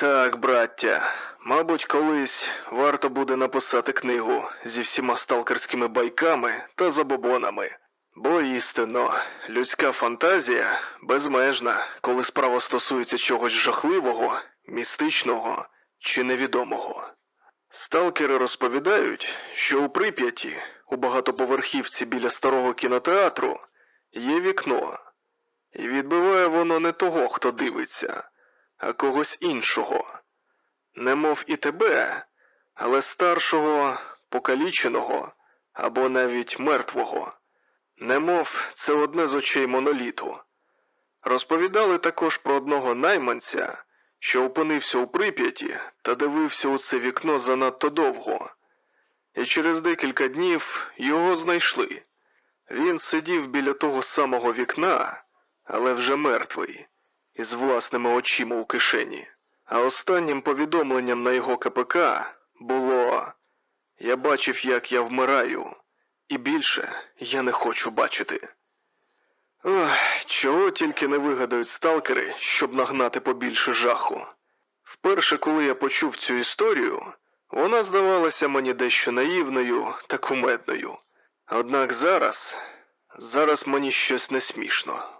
Так, браття, мабуть, колись варто буде написати книгу зі всіма сталкерськими байками та забобонами. Бо істинно, людська фантазія безмежна, коли справа стосується чогось жахливого, містичного чи невідомого. Сталкери розповідають, що у Прип'яті, у багатоповерхівці біля старого кінотеатру, є вікно, і відбиває воно не того, хто дивиться, а когось іншого. Немов і тебе, але старшого, покаліченого або навіть мертвого. Немов це одне з очей моноліту. Розповідали також про одного найманця, що опинився у Прип'яті та дивився у це вікно занадто довго, і через декілька днів його знайшли. Він сидів біля того самого вікна, але вже мертвий, із власними очима у кишені. А останнім повідомленням на його КПК було Я бачив, як я вмираю, і більше я не хочу бачити. Ох, чого тільки не вигадають сталкери, щоб нагнати побільше жаху. Вперше, коли я почув цю історію, вона здавалася мені дещо наївною та кумедною. Однак зараз, зараз мені щось не смішно.